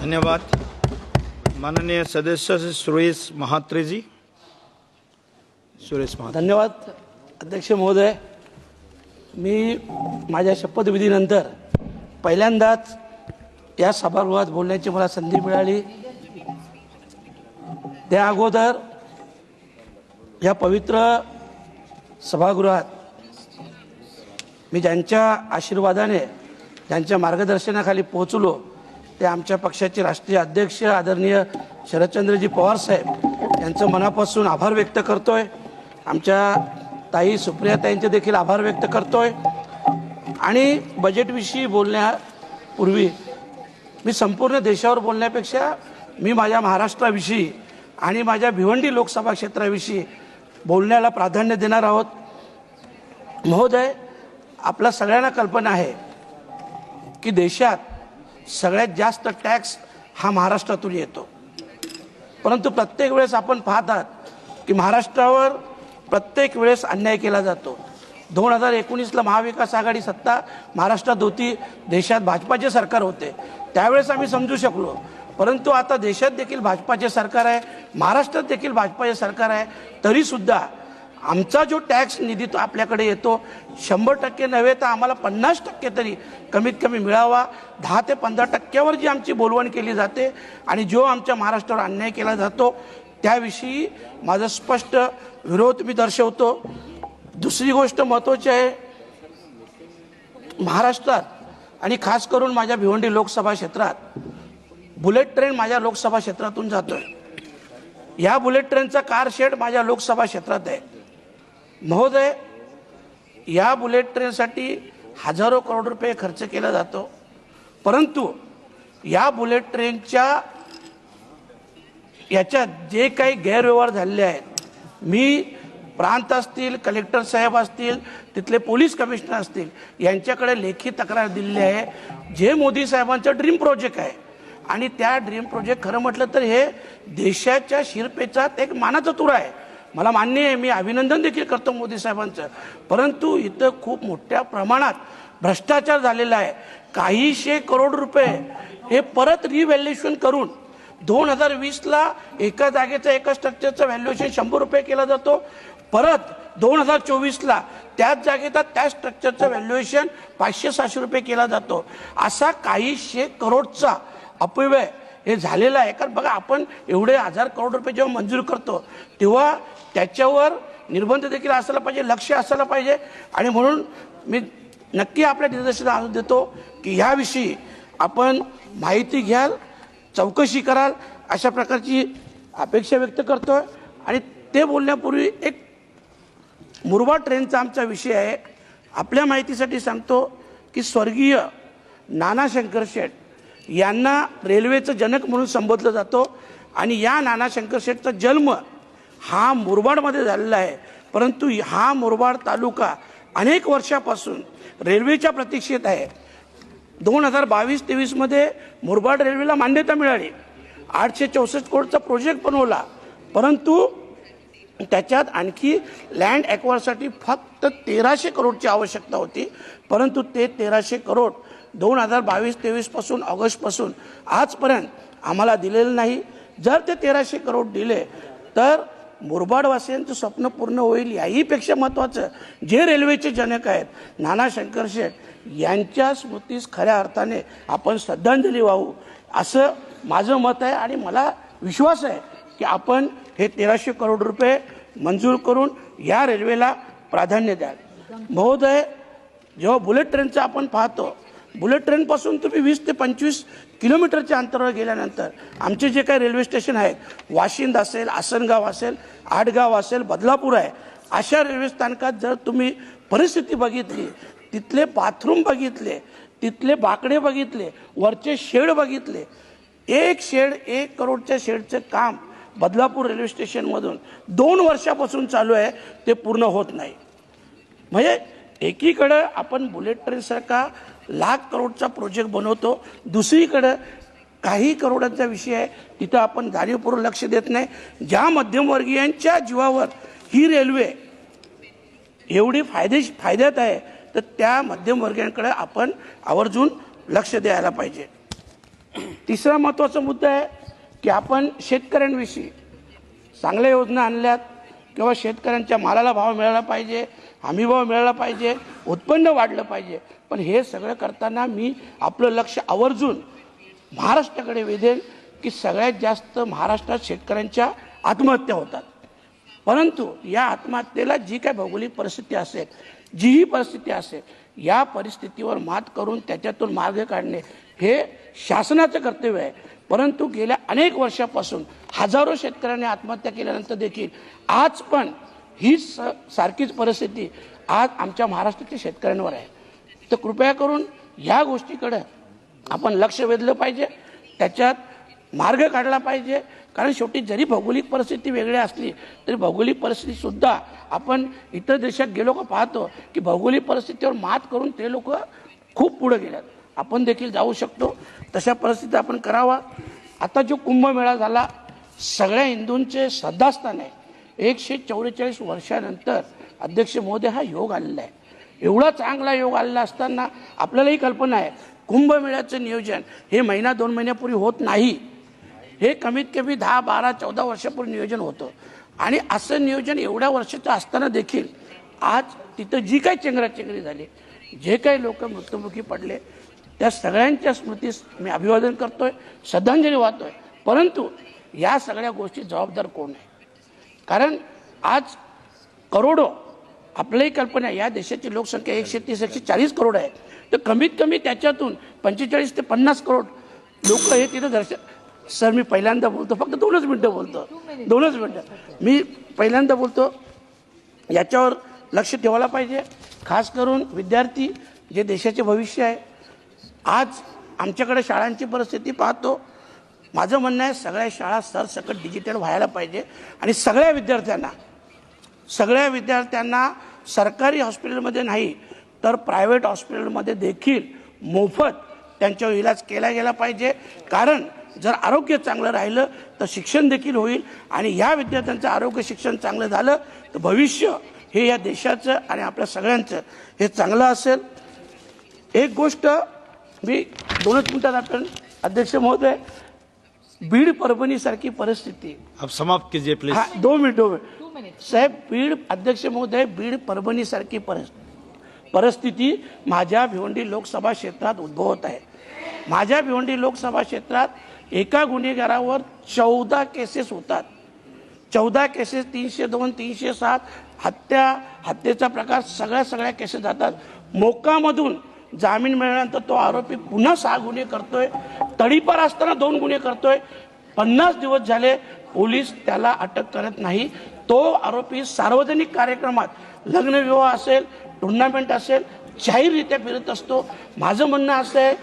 धन्यवाद। माननीय सदस्य सुरेश महात्रेजी। सुरेश महात्रे धन्यवाद अध्यक्ष महोदय। मी माझ्या शपथविधीनंतर पहिल्यांदाच या सभागृहात बोलण्याची मला संधी मिळाली. त्या अगोदर या पवित्र सभागृहात मी ज्यांच्या आशीर्वादाने ज्यांच्या मार्गदर्शनाखाली पोहोचलो ते आमच्या पक्षाचे राष्ट्रीय अध्यक्ष आदरणीय शरदचंद्रजी पवार साहेब यांचं मनापासून आभार व्यक्त करतोय. आमच्या ताई सुप्रियाताईंचे देखील आभार व्यक्त करतोय. आणि बजेटविषयी बोलण्यापूर्वी मी संपूर्ण देशावर बोलण्यापेक्षा मी माझ्या महाराष्ट्राविषयी आणि माझ्या भिवंडी लोकसभा क्षेत्राविषयी बोलण्याला प्राधान्य देणार आहोत. महोदय आपला सगळ्यांना कल्पना आहे की देशात सगळ्यात जास्त टॅक्स हा महाराष्ट्रातून येतो. परंतु प्रत्येक वेळेस आपण पाहतात की महाराष्ट्रावर प्रत्येक वेळेस अन्याय केला जातो. दोन हजार एकोणीसला महाविकास आघाडी सत्ता महाराष्ट्रात होती देशात भाजपाचे सरकार होते. त्यावेळेस आम्ही समजू शकलो. परंतु आता देशात देखील भाजपाचे सरकार आहे महाराष्ट्रात देखील भाजपाचे सरकार आहे तरीसुद्धा आमचा जो टॅक्स निधी तो आपल्याकडे येतो शंभर टक्के नव्हे तर आम्हाला पन्नास टक्के तरी कमीत कमी मिळावा. दहा ते पंधरा टक्क्यावर जी आमची बोलवण केली जाते आणि जो आमच्या महाराष्ट्रावर अन्याय केला जातो त्याविषयी माझा स्पष्ट विरोध मी दर्शवतो. दुसरी गोष्ट महत्त्वाची आहे महाराष्ट्रात आणि खास करून माझ्या भिवंडी लोकसभा क्षेत्रात बुलेट ट्रेन माझ्या लोकसभा क्षेत्रातून जातोय. या बुलेट ट्रेनचा कार शेड माझ्या लोकसभा क्षेत्रात आहे. महोदय या बुलेट ट्रेनसाठी हजारो करोड रुपये खर्च केला जातो. परंतु या बुलेट ट्रेनच्या याच्यात जे काही गैरव्यवहार झालेले आहेत मी प्रांत असतील कलेक्टर साहेब असतील तिथले पोलीस कमिशनर असतील यांच्याकडे लेखी तक्रार दिलेली आहे. जे मोदी साहेबांचं ड्रीम प्रोजेक्ट आहे. आणि त्या ड्रीम प्रोजेक्ट खरं म्हटलं तर हे देशाच्या शिरपेचात एक मानाचा तुरा आहे. मला मान्य आहे मी अभिनंदन देखील करतो मोदी साहेबांचं. परंतु इथं खूप मोठ्या प्रमाणात भ्रष्टाचार झालेला आहे. काहीशे करोड रुपये हे परत रिव्हॅल्युएशन करून दोन हजार वीसला एका जागेचं एका स्ट्रक्चरचं व्हॅल्युएशन शंभर रुपये केला जातो. परत दोन हजार चोवीसला त्याच जागेचा त्या स्ट्रक्चरचं व्हॅल्युएशन पाचशे सहाशे रुपये केला जातो. असा काहीशे करोडचा अपव्यय हे झालेलं आहे. कारण बघा आपण एवढे हजार करोड रुपये जेव्हा मंजूर करतो तेव्हा त्याच्यावर निर्बंध देखील असायला पाहिजे लक्ष असायला पाहिजे. आणि म्हणून मी नक्की आपल्या निदर्शनास आणून देतो की ह्याविषयी आपण माहिती घ्याल चौकशी कराल अशा प्रकारची अपेक्षा व्यक्त करतोय. आणि ते बोलण्यापूर्वी एक मुरबा ट्रेनचा आमचा विषय आहे. आपल्या माहितीसाठी सांगतो की स्वर्गीय नाना शंकर शेठ यांना रेल्वेचं जनक म्हणून संबोधलं जातो. आणि या नाना शंकर शेठचा जन्म हा मुरबाडमध्ये झालेला आहे. परंतु हा मुरबाड तालुका अनेक वर्षापासून रेल्वेच्या प्रतीक्षेत आहे. दोन हजार बावीस तेवीसमध्ये मुरबाड रेल्वेला मान्यता मिळाली. आठशे चौसष्ट कोटीचा प्रोजेक्ट बनवला. परंतु त्याच्यात आणखी लँड ॲक्वायरसाठी फक्त तेराशे करोडची आवश्यकता होती. परंतु ते तेराशे करोड दोन हजार बावीस तेवीसपासून ऑगस्टपासून आजपर्यंत आम्हाला दिलेलं नाही. जर ते तेराशे करोड दिले तर मुरबाडवासियांचं स्वप्न पूर्ण होईल याहीपेक्षा महत्त्वाचं जे रेल्वेचे जनक आहेत नाना शंकर शेठ यांच्या स्मृतीस खऱ्या अर्थाने आपण श्रद्धांजली वाहू. असं माझं मत आहे आणि मला विश्वास आहे की आपण हे तेराशे करोड रुपये मंजूर करून या रेल्वेला प्राधान्य द्याल. महोदय जेव्हा बुलेट ट्रेनचं आपण पाहतो बुलेट ट्रेनपासून तुम्ही वीस ते पंचवीस किलोमीटरच्या अंतरावर गेल्यानंतर आमचे जे काही रेल्वे स्टेशन आहेत वाशिंद असेल आसनगाव असेल आडगाव असेल बदलापूर आहे अशा रेल्वे स्थानकात जर तुम्ही परिस्थिती बघितली तिथले बाथरूम बघितले तिथले बाकडे बघितले वरचे शेड बघितले एक शेड एक करोडच्या शेडचं काम बदलापूर रेल्वे स्टेशनमधून दोन वर्षापासून चालू आहे ते पूर्ण होत नाही. म्हणजे एकीकडं आपण बुलेट ट्रेनसारखा लाख करोडचा प्रोजेक्ट बनवतो. दुसरीकडं काही करोडांचा विषय आहे. तिथं आपण जाणीवपूर्वक लक्ष देत नाही. ज्या मध्यमवर्गीयांच्या जीवावर ही रेल्वे एवढी फायदे फायद्यात आहे तर त्या मध्यमवर्गीयांकडे आपण आवर्जून लक्ष द्यायला पाहिजे. तिसरा महत्त्वाचा मुद्दा आहे की आपण शेतकऱ्यांविषयी चांगल्या योजना आणल्यात किंवा शेतकऱ्यांच्या मालाला भाव मिळाला पाहिजे. हमी भाव मिळाला पाहिजे उत्पन्न वाढलं पाहिजे. पण हे सगळं करताना मी आपलं लक्ष आवर्जून महाराष्ट्राकडे वेधेल की सगळ्यात जास्त महाराष्ट्रात शेतकऱ्यांच्या आत्महत्या होतात. परंतु या आत्महत्येला जी काय भौगोलिक परिस्थिती असेल जीही परिस्थिती असेल या परिस्थितीवर मात करून त्याच्यातून मार्ग काढणे हे शासनाचं कर्तव्य आहे. परंतु गेल्या अनेक वर्षापासून हजारो शेतकऱ्यांनी आत्महत्या केल्यानंतर देखील आज पण हीच स- सारखीच परिस्थिती आज आमच्या महाराष्ट्राच्या शेतकऱ्यांवर आहे. तर कृपया करून ह्या गोष्टीकडे आपण लक्ष वेधलं पाहिजे. त्याच्यात मार्ग काढला पाहिजे. कारण शेवटी जरी भौगोलिक परिस्थिती वेगळी असली तरी भौगोलिक परिस्थितीसुद्धा आपण इतर देशात गेलो का पाहतो की भौगोलिक परिस्थितीवर मात करून ते लोक खूप पुढे गेल्यात. आपण देखील जाऊ शकतो. तशा परिस्थितीत आपण करावा. आता जो कुंभमेळा झाला सगळ्या हिंदूंचे श्रद्धास्थान आहे. एकशे चौवेचाळीस वर्षानंतर अध्यक्ष मोदी हा योग आलेला आहे एवढा चांगला योग आलेला असताना आपल्यालाही कल्पना आहे कुंभमेळ्याचं नियोजन हे महिना दोन महिन्यापूर्वी होत नाही. हे कमीत कमी दहा बारा चौदा वर्षापूर्वी नियोजन होतं. आणि असं नियोजन एवढ्या वर्षाचं असताना देखील आज तिथं जी काही चेंगराचेंगरी झाली जे काही लोक मृत्युमुखी पडले त्या सगळ्यांच्या स्मृतीस मी अभिवादन करतोय श्रद्धांजली वाहतोय. परंतु या सगळ्या गोष्टी जबाबदार कोण आहे? कारण आज करोडो आपल्याही कल्पना या देशाची लोकसंख्या एकशे तीस एकशे चाळीस करोड आहे. तर कमीत कमी त्याच्यातून पंचेचाळीस ते पन्नास करोड लोक हे तिथं दर्शन सर मी पहिल्यांदा बोलतो फक्त दोनच मिनटं बोलतो. दोनच मिनटं. मी पहिल्यांदा बोलतो याच्यावर लक्ष ठेवायला पाहिजे. खास करून विद्यार्थी जे देशाचे भविष्य आहे. आज आमच्याकडे शाळांची परिस्थिती पाहतो माझं म्हणणं आहे सगळ्या शाळा सरसकट डिजिटल व्हायला पाहिजे आणि सगळ्या विद्यार्थ्यांना सगळ्या विद्यार्थ्यांना सरकारी हॉस्पिटलमध्ये नाही तर प्रायव्हेट हॉस्पिटलमध्ये देखील मोफत त्यांच्यावर इलाज केला गेला पाहिजे. कारण जर आरोग्य चांगलं राहिलं तर शिक्षण देखील होईल आणि या विद्यार्थ्यांचं आरोग्य शिक्षण चांगलं झालं तर भविष्य हे या देशाचं आणि आपल्या सगळ्यांचं हे चांगलं असेल. एक गोष्ट मी दोनच मिनटात आपण अध्यक्ष महोदय बीड परभणीसारखी परिस्थिती. आप समाप्त कीजिए प्लीज हा दोन मिनिट दोन मिनिट साहेब बीड अध्यक्ष महोदय बीड परभणीसारखी परिस परिस्थिती माझ्या भिवंडी लोकसभा क्षेत्रात उद्भवत आहे. माझ्या भिवंडी लोकसभा क्षेत्रात एका गुन्हेगारावर चौदा केसेस होतात. चौदा केसेस तीनशे दोन तीनशे सात हत्या हत्येचा प्रकार सगळ्या सगळ्या केसेस जातात. मोक्कामधून जामीन मिळाल्यानंतर तो आरोपी पुन्हा सहा गुन्हे करतोय. तडीपार असताना दोन गुन्हे करतोय. पन्नास दिवस झाले पोलीस त्याला अटक करत नाही. तो आरोपी सार्वजनिक कार्यक्रमात लग्नविवाह असेल टुर्नामेंट असेल जाहीररित्या फिरत असतो. माझं म्हणणं असं आहे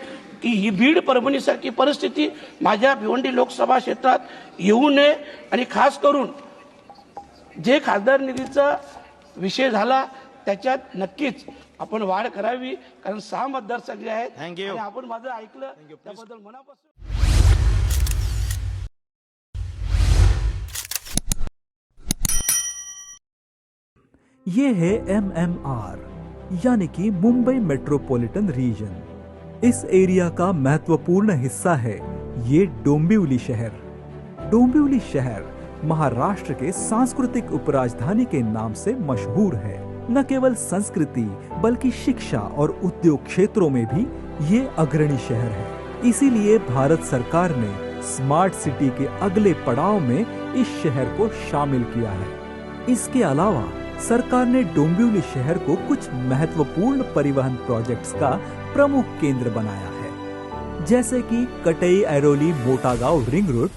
की ही बीड परभणीसारखी परिस्थिती माझ्या भिवंडी लोकसभा क्षेत्रात येऊ नये आणि खास करून जे खासदार निधीचा विषय झाला त्याच्यात नक्कीच आपण वाढ करावी कारण सहा मतदारसंघ आहेत. आणि आपण माझं ऐकलं त्याबद्दल मनापासून ये है एम एम आर यानी कि मुंबई मेट्रोपॉलिटन रीजन इस एरिया का महत्वपूर्ण हिस्सा है ये डोंबिवली शहर. डोंबिवली शहर महाराष्ट्र के सांस्कृतिक उपराजधानी के नाम से मशहूर है। न केवल संस्कृति, बल्कि शिक्षा और उद्योग क्षेत्रों में भी ये अग्रणी शहर है। इसीलिए भारत सरकार ने स्मार्ट सिटी के अगले पड़ाव में इस शहर को शामिल किया है। इसके अलावा सरकार ने डोंबिवली शहर को कुछ महत्वपूर्ण परिवहन प्रोजेक्ट्स का प्रमुख केंद्र बनाया है। जैसे कि Katai Airoli Motagaon ring road,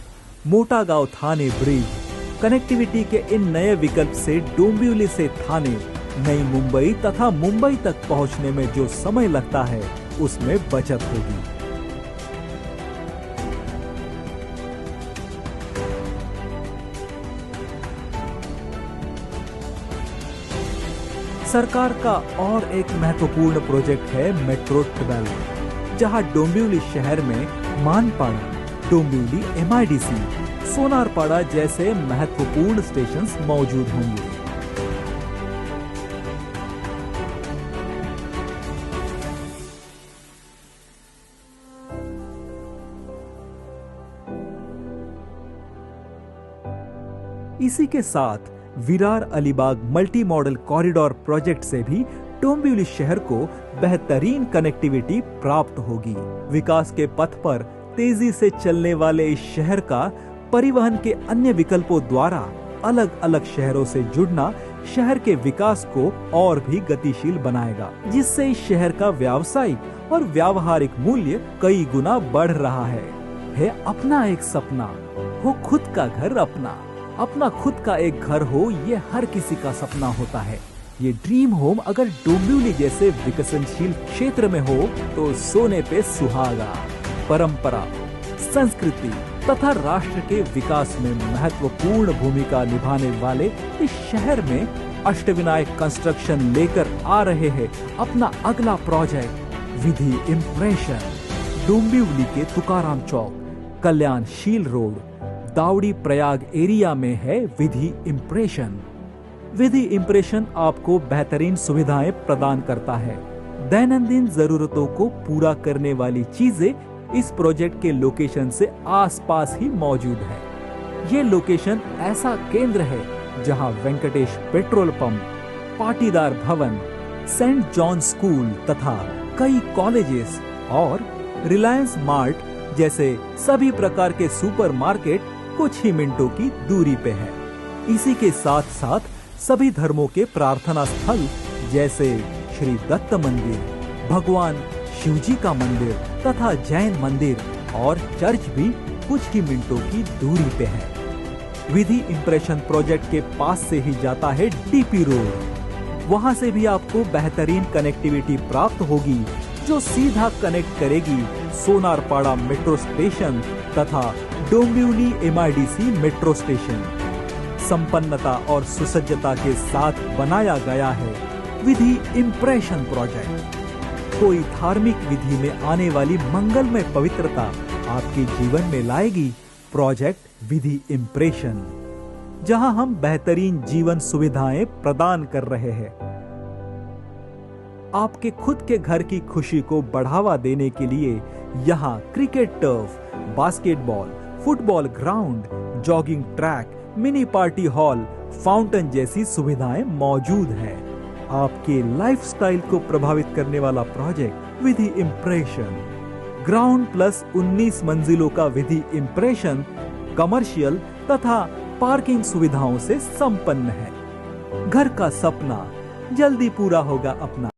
Motagaon Thane bridge, connectivity के इन नए विकल्प से डोंबिवली से थाने नई मुंबई तथा मुंबई तक पहुँचने में जो समय लगता है, उसमें बचत होगी। सरकार का और एक महत्वपूर्ण प्रोजेक्ट है मेट्रो ट्वेल्व जहाँ डोंबिवली शहर में मानपाड़ा, डोंबिवली एमआईडीसी सोनारपाड़ा जैसे महत्वपूर्ण स्टेशन मौजूद होंगे। इसी के साथ Virar Alibag multi modal corridor project से भी डोंबिवली शहर को बेहतरीन कनेक्टिविटी प्राप्त होगी। विकास के पथ पर तेज़ी से चलने वाले इस शहर का परिवहन के अन्य विकल्पों द्वारा अलग अलग शहरों से जुड़ना शहर के विकास को और भी गतिशील बनाएगा, जिससे इस शहर का व्यावसायिक और व्यावहारिक मूल्य कई गुना बढ़ रहा है। है अपना एक सपना, हो खुद का घर अपना। अपना खुद का एक घर हो, ये हर किसी का सपना होता है। ये ड्रीम होम अगर डोंबिवली जैसे विकसनशील क्षेत्र में हो तो सोने पे सुहागा। परंपरा, संस्कृति तथा राष्ट्र के विकास में महत्वपूर्ण भूमिका निभाने वाले इस शहर में अष्टविनायक कंस्ट्रक्शन लेकर आ रहे हैं अपना अगला प्रोजेक्ट विधि इम्प्रेशन डोंबिवली के तुकाराम चौक, कल्याणशील रोड। दावड़ी प्रयाग एरिया में है विधि इम्प्रेशन विधि इम्प्रेशन आपको बेहतरीन सुविधाएँ प्रदान करता है। दैनंदिन जरूरतों को पूरा करने वाली चीज़ें इस प्रोजेक्ट के लोकेशन से आसपास ही मौजूद है। ये लोकेशन ऐसा केंद्र है जहाँ Venkatesh petrol pump, Patidar Bhavan, saint John school तथा कई कॉलेजेस और रिलायंस मार्ट जैसे सभी प्रकार के सुपरमार्केट कुछ ही मिनटों की दूरी पे है। इसी के साथ साथ सभी धर्मों के प्रार्थना स्थल, जैसे श्री दत्त मंदिर, भगवान शिव जी का मंदिर तथा जैन मंदिर और चर्च भी कुछ ही मिनटों की दूरी पे है। विधि इंप्रेशन प्रोजेक्ट के पास से ही जाता है डीपी रोड वहाँ से भी आपको बेहतरीन कनेक्टिविटी प्राप्त होगी, जो सीधा कनेक्ट करेगी सोनारपाड़ा मेट्रो स्टेशन तथा डोंबिवली एमआईडीसी मेट्रो स्टेशन। संपन्नता और सुसज्जता के साथ बनाया गया है विधि इम्प्रेशन प्रोजेक्ट कोई धार्मिक विधि में आने वाली मंगलमय पवित्रता आपके जीवन में लाएगी प्रोजेक्ट विधि इम्प्रेशन जहाँ हम बेहतरीन जीवन सुविधाएँ प्रदान कर रहे हैं। आपके खुद के घर की खुशी को बढ़ावा देने के लिए यहाँ cricket turf, basketball football ground, jogging track, mini party hall, fountain जैसी सुविधाएँ मौजूद हैं। आपके लाइफस्टाइल को प्रभावित करने वाला project Vidhi impression ground plus 19 मंजिलों का विधि इम्प्रेशन कमर्शियल तथा पार्किंग सुविधाओं से संपन्न है। घर का सपना जल्दी पूरा होगा अपना।